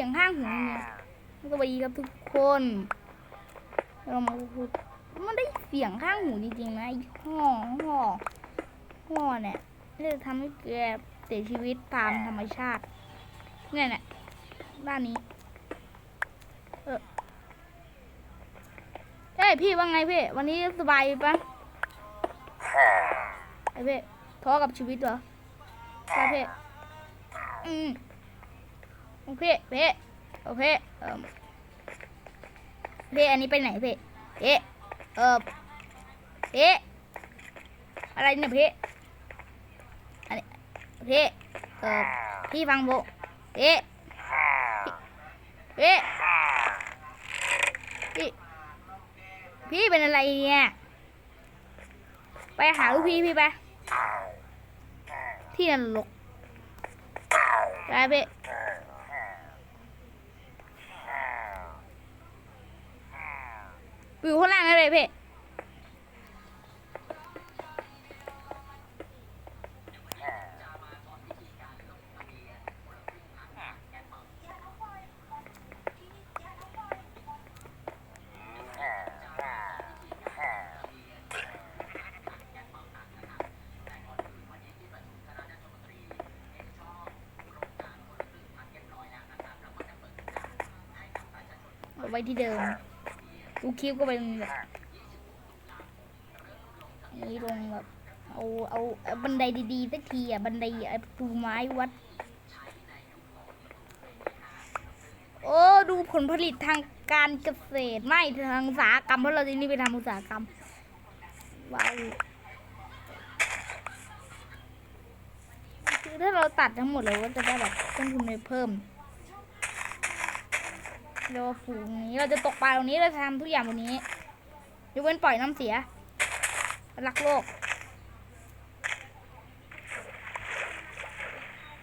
สียงข้างหูเนี่ยสวัสดีครับทุกคนเรามาพูดมันได้เสียงข้างหูจริงๆนะไอ้ห่อห่อห่อเนี่ยจะทำให้แกเสียชีวิตตามธรรมชาติเนี่ยเนี่ยด้านนี้ เออเอ้ยพี่ว่าไงพี่วันนี้สบายปะไอ้พี่ท้อกับชีวิตเหรอใช่พี่อืม โอเคพี่โอเคเออพี่อันนี้ไปไหนเพ่เอ๊ะเออเอ๊ะอะไรเนี่ยเพ่อันนี้เพ่เออพี่ฟังโบเอ๊ะพี่พี่พี่เป็นอะไรเนี่ยไปหาลูกพี่พี่ไปที่นรกไปเพ่ อยู่ข้างล่างนั่นเพี่ไว้ที่เดิม ดูคลิปก็เป็นแบบนี่ลงแบบเอาเอาบันไดดีๆสักทีอะบันไดปูไม้วัด โอ้ดูผลผลิตทางการเกษตรไม่ทางอุตสาหกรรมเพราะเราที่นี่ไปทำอุตสาหกรรมว้าวคือถ้าเราตัดทั้งหมดเราก็จะได้แบบต้นทุนเพิ่ม เราฝูงนี้เราจะตกปลาตรงนี้เราจะทำทุกอย่างบนนี้ยกเว้นปล่อยน้ำเสีย รักโลก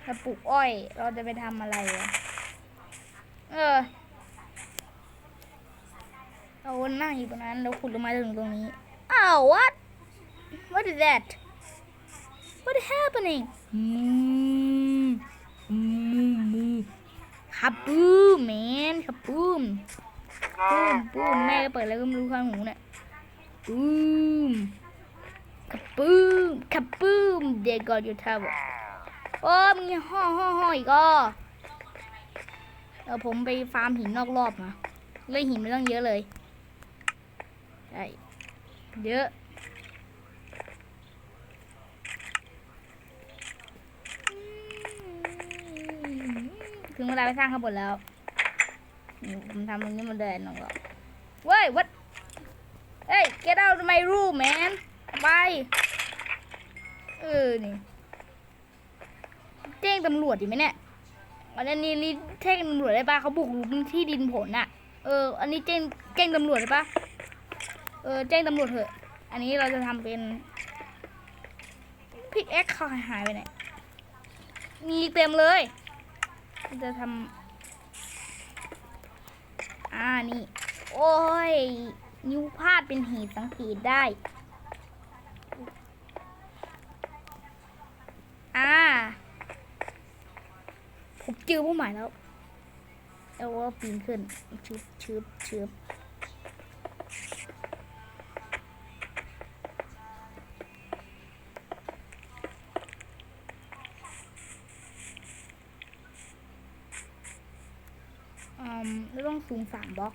เราปลูกอ้อย เราจะไปทำอะไรเออเรานั่งอยู่ตรงนั้นเราขุดลงมาถึงตรงนี้อ้าว what what is that what is happening อืมอืมอืม ขับปูมแมนขับปูมปูมปูมแม่ก็เปิดแล้วก็ไม่รู้ข้างหูเนี่ยปูมขับปูมขับปูมเด็กกอดอยู่ท่าบอกโอ้มึงห่อห่อห่ออีกอะเออผมไปฟาร์มหินนอกรอบมาเลยหินไม่ต้องเยอะเลยใช่เยอะ ถึงเวลาไปสร้างข้างบนแล้วผมทำตรงนี้มันเดินลงก็เว้ย what เฮ้ย get out of my room man ไปเออนี่แจ้งตำรวจดีไหมเนี่ยอันนี้นี่แจ้งตำรวจได้ปะเขาบุกรุกที่ดินผลน่ะ เออ อันนี้แจ้งแจ้งตำรวจได้ปะเออแจ้งตำรวจเถอะ อันนี้เราจะทำเป็นพิกแอคเขาหายไปไหนมีเต็มเลย จะทำอ่านี่ โอ้ย นิ้วพลาดเป็นเหตุสังเกตได้ อ่า ผมเจอผู้หมายแล้ว เอาว่าปีนขึ้นชืบชืบชืบอื มแล้วต้องสูงสามบล็อก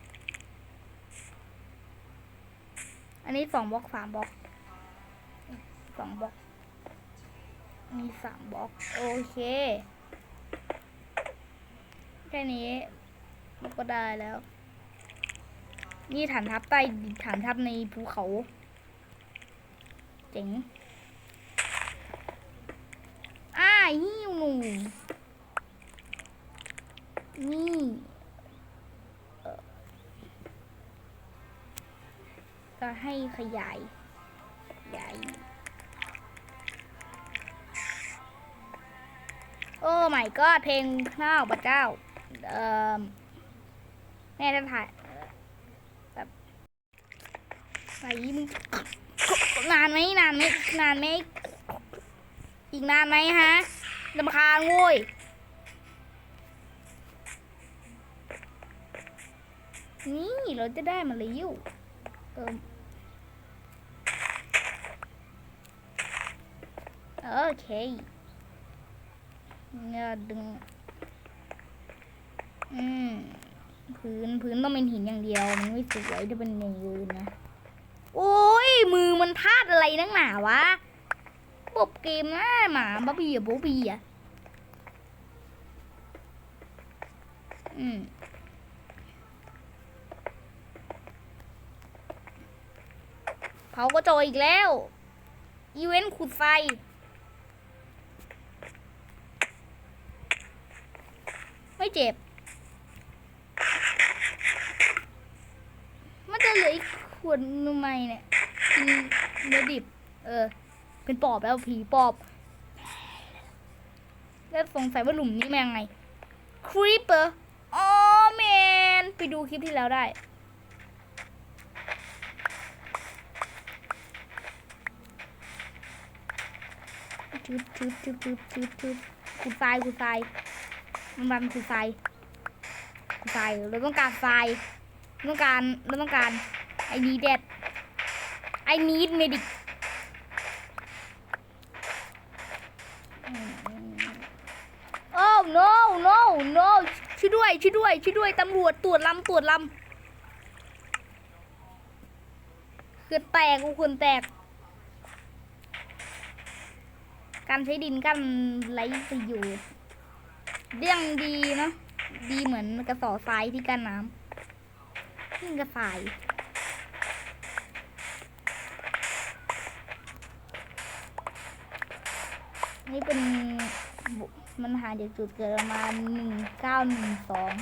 อันนี้สองบล็อกสามบล็อกสองบล็อก มีสามบล็อก โอเค แค่นี้ก็ได้แล้ว นี่ฐานทัพใต้ฐานทัพในภูเขา เจ๋งอ่าหิวหนูนี่เอ่อ ก็ให้ขยายขยายโอ้ไม่ก็เพลงข้าวพระเจ้า เอ่อแม่ท่านถ่ายแบบไหนมึงนานไหมนานไหมนานไหมอีกนานไหมฮะลำคาญโว้ยนี่เราจะได้มาแล้วเออ โอเคเนี่ยดึง อืมพื้นพื้นต้องเป็นหินอย่างเดียว มันไม่สวยถ้าเป็นอย่างอื่นนะ โอ้ย มือมันพลาดอะไรนักหนาวะบบเกมนะหมาบ๊อบบี้อะบ๊อบบี้อะอืมเผากระโจยอีกแล้ว อีเวนต์ขุดไฟ ไม่เจ็บ มันจะเหลืออีกขวดทำไมเนี่ยกินเนื้อดิบ เออ เป็นปอบแล้วผีปอบ แล้วสงสัยว่าหลุมนี้มายังไงครีปเปอร์อ๋อแมน ไปดูคลิปที่แล้วได้ชุบชุบชุบชุบชุบชุบขุดทรายขุดทราย มันมันขุดทรายขุดทรายเราต้องการทรายเราต้องการเราต้องการไอ้นี้เด็ดไอ้นี้เมดิกโอ้ no no no ช่วยด้วยช่วยด้วยช่วยด้วยตำรวจตรวจลำตรวจลำเขื่อแตกกูเขื่อนแตกการใช้ดินกันไรประโยชน์ เรื่องดีเนาะดีเหมือนกระสอบทรายที่กันน้ำนี่กระสายนี่เป็นมันหาจากจุดเกิดประมาณหนึ่งเก้าหนึ่งสอง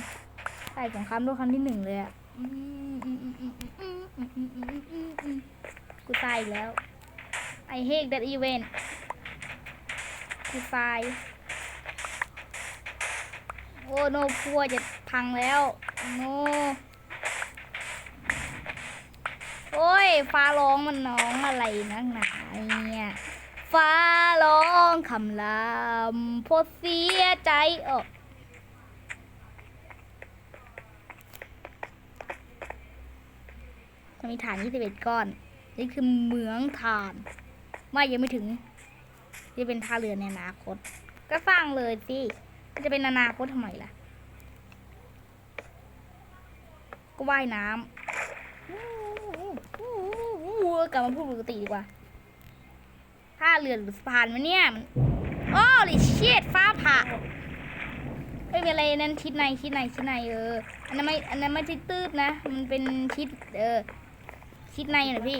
ใช่สงครามโลกครั้งที่หนึ่งเลยอะกูตายแล้ว I hate that event กูตาย โอ้โนพัวจะพังแล้วโนโอ้ยฟ้าร้องมันน้องอะไรนักหนาเนี่ยฟ้าร้องคำรามพดเสียใจเออมันมีฐาน21ก้อน นี่คือเหมืองฐาน ไม่ยังไม่ถึง ที่เป็นท่าเรือในอนาคต ก็สร้างเลยสิ มันจะเป็นอนาคตทำไมล่ะ ก็ว่ายน้ำกลับมาพูดปกติดีกว่าท่าเรือหรือสะพานวะเนี่ยมันโอ้ลิเชียดฟ้าผ่าไม่เป็นไรนั่นชิดในชิดในชิดในเอออันนั้นไม่อันนั้นไม่ใช่ตืดนะ มันเป็นชิดเออชิดในนะพี่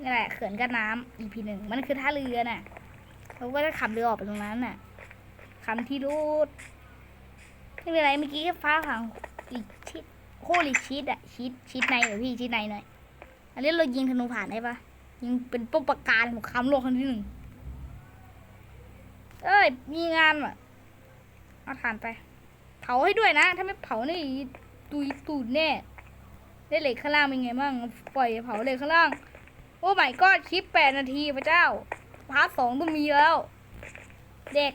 นี่แหละเขื่อนกั้นน้ำ EP หนึ่งมันคือท่าเรือน่ะ เราก็จะขับเรือออกไปตรงนั้นน่ะคำที่รูดไม่เป็นไรเมื่อกี้แค่ฟ้าผังอีกชิดโคลิชิดอะชิดชิดในเหรอพี่ชิดในหน่อย อันนี้เรายิงธนูผ่านได้ปะยิงเป็นป้อมปราการของคำโลกครั้งที่หนึ่งเอ้ย มีงานว่ะเอาถ่านไป เผาให้ด้วยนะ ถ้าไม่เผานี่ตุยตูดแน่ ได้เหล็กข้างล่างเป็นไงบ้าง ปล่อยเผาเหล็กข้างล่าง โอ้ไม่ก็คลิปแปดนาทีพระเจ้า พาร์ทสองต้องมีแล้ว เด็ก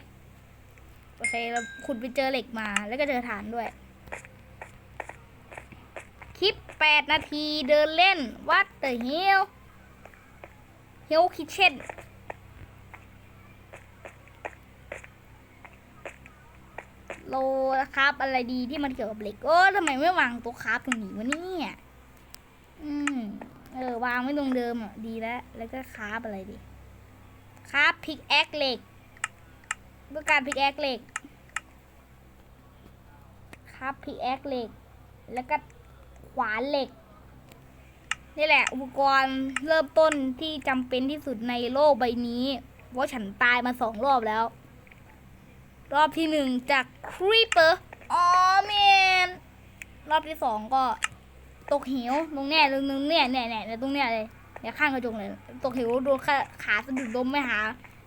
โอเคเราขุดไปเจอเหล็กมา แล้วก็เจอฐานด้วย คลิปแปดนาทีเดินเล่นวัดเตอร์เฮลเฮลคิเช่นโลครับอะไรดีที่มันเกี่ยวกับเหล็กโอ้ทำไมไม่วางตัวครับตรงนี้วะเนี่ยอืม เออ วางไว้ตรงเดิมอะ ดีแล้ว แล้วก็คราบอะไรดี คราบพิกแอคเหล็กต้องการพิกแอคเหล็ก คราบพิกแอคเหล็ก แล้วก็ขวานเหล็ก นี่แหละ อุปกรณ์เริ่มต้นที่จำเป็นที่สุดในโลกใบนี้เพราะฉันตายมาสองรอบแล้ว รอบที่หนึ่งจากครีปเปอร์อ๋อมนรอบที่สองก็ตกเหวตรงเนี้ยตรงเนี้ยเนี่ยเนี่ยเนี่ยตรงเนี้ยเลย เนี่ยข้างกระจกเลยตกเหวโดนขาขาสะดุดล้มไม่หา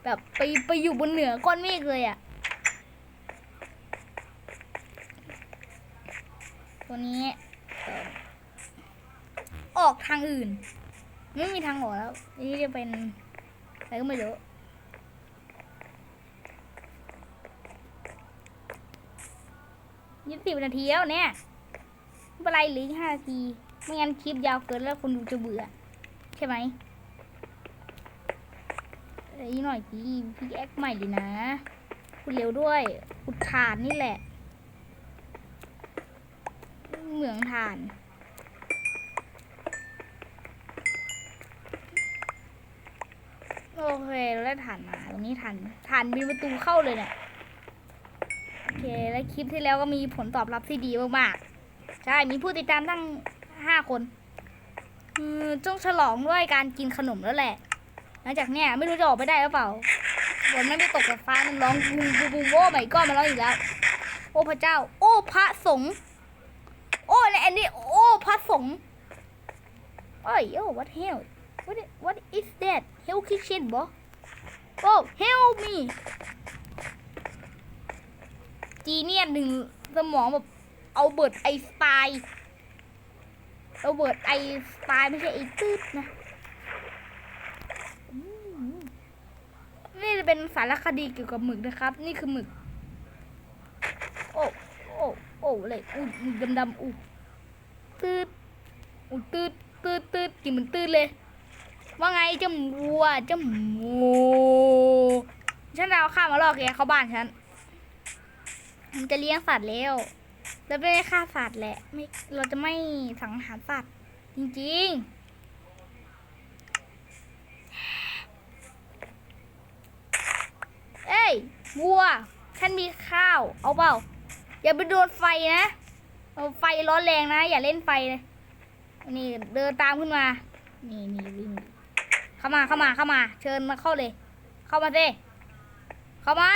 แบบไปไปอยู่บนเหนือก้อนเมฆเลยอะ่ะตัวนี้ออกทางอื่น ไม่มีทางออกแล้ว นี่จะเป็นอะไรก็ไม่รู้ยี่สิบนาทีแล้วเนี่ยไม่เป็นไรเหรือห้านาที ไม่งั้นคลิปยาวเกินแล้วคนดูจะเบื่อ ใช่ไหมอ้หน่อยสิพี่แอคใหม่ดีนะคุณเร็วด้วยขุดถ่านนี่แหละ เหมืองถ่าน โอเคเราได้ถ่านมาตรงนี้ถ่านถ่านมีประตูเข้าเลยเนี่ยโอเคแล้วคลิปที่แล้วก็มีผลตอบรับที่ดีมากๆ ใช่ มีผู้ติดตามตั้งห้าคน ต้องฉลองด้วยการกินขนมแล้วแหละ หลังจากเนี้ยไม่รู้จะออกไปได้หรือเปล่าฝนไม่ไปตกกับฟ้ามันร้องบูมบูมบูมโอ้ไม่ก็มาร้องอีกแล้ว โอ้พระเจ้า โอ้พระสงฆ์โอ้ในอันนี้โอ้พระสงฆ์เอ้ยโอ้ what hell what what is that hell kitchen บ่โอ้ help me จีเนียนหนึ่งสมองแบบเอาเบิร์ดไอสไตล์ เอาเบิร์ดไอสไตล์ไม่ใช่ไอตืดนะนี่จะเป็นสารคดีเกี่ยวกับหมึกนะครับ นี่คือหมึก โอ้ โอ้ โอ้เลยอู้หมึกดำอู้ตืดอู้ตืดตืดตืดกินเหมือนตืดเลย ว่าไงเจ้ามูวัวเจ้าหมูฉันเอาข้าวมาล่อแกเข้าบ้านฉันมันจะเลี้ยงสัตว์แล้ว แล้วไม่ได้ฆ่าสัตว์แหละไม่เราจะไม่สังหารสัตว์จริงๆ เอ้ยวัวฉันมีข้าว เอาเปล่า อย่าไปโดนไฟนะ เอาไฟร้อนแรงนะ อย่าเล่นไฟเลยนี่เดินตามขึ้นมา นี่นี่วิ่งเข้ามาเข้ามาเข้ามา เชิญมาเข้าเลย เข้ามาสิเข้ามา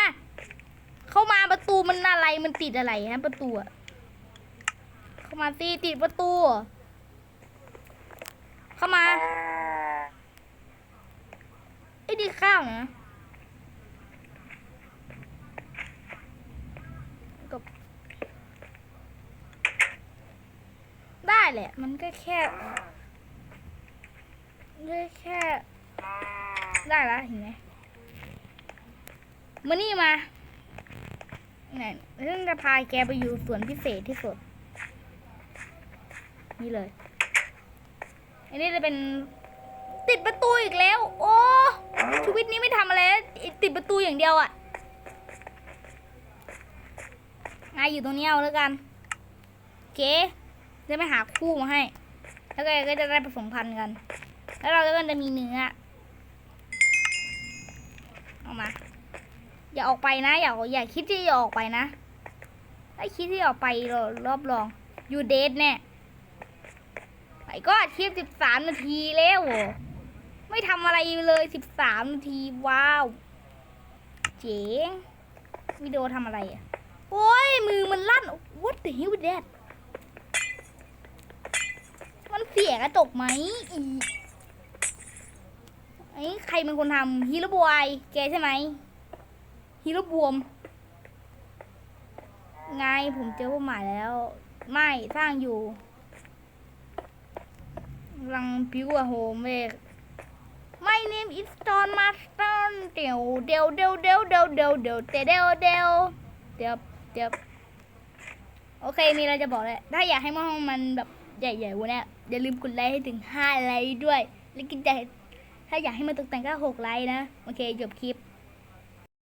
เข้ามาประตูมันอะไรมันติดอะไรฮะประตูอะ มาสิติดประตู เข้ามาไอ้ดีข้าวนะก็ได้แหละ มันก็แค่ได้แค่ ได้แล้วเห็นไหมมานี่มาเนี่ยฉันจะพาแกไปอยู่สวนพิเศษที่สุด นี่เลย อันนี้จะเป็นติดประตูอีกแล้ว โอ้ชีวิตนี้ไม่ทำอะไรแล้วติดประตูอย่างเดียวอะ่ะงายอยู่ตรงนี้เอาแล้วกันโอเคจะไปหาคู่มาให้ แล้วก็ก็จะได้ผสมพันธุ์กัน แล้วเราก็จะมีเนื้อเอามา อย่าออกไปนะ อย่าอย่าคิดที่จะออกไปนะถ้าคิดที่ออกไปเรารอบรอง อยู่เดทแน่ ไอ้ก็คลิปสิบสามนาทีแล้วไม่ทำอะไรเลยสิบสามนาที ว้าว เจ๋งวิดีโอทำอะไรอะ โอ้ย มือมันลั่น what the hell is that มันเสียกระจกไหมอีไอ้ใครเป็นคนทำฮีโร่บอยแกใช่ไหมฮีโร่บวม ไงผมเจอเป้หมายแล้ว ไม่สร้างอยู่ ลังพิวอะโฮมเวก My name is Don Master เดี๋ยวเดี๋ยวเดี๋ยวเดี๋ยวเดี๋ยวเดี๋ยวเดี๋ยวเดี๋ยวเดี๋ยวเดี๋ยวเดี๋ยวเดี๋ยวโอเค มีอะไรจะบอกเลย ถ้าอยากให้ห้องมันแบบใหญ่ๆวันนี้อย่าลืมกดไลค์ให้ถึง 5 ไลค์ด้วย แล้วกินใจถ้าอยากให้มันตกแต่งก็ 6 ไลค์นะ โอเค จบคลิป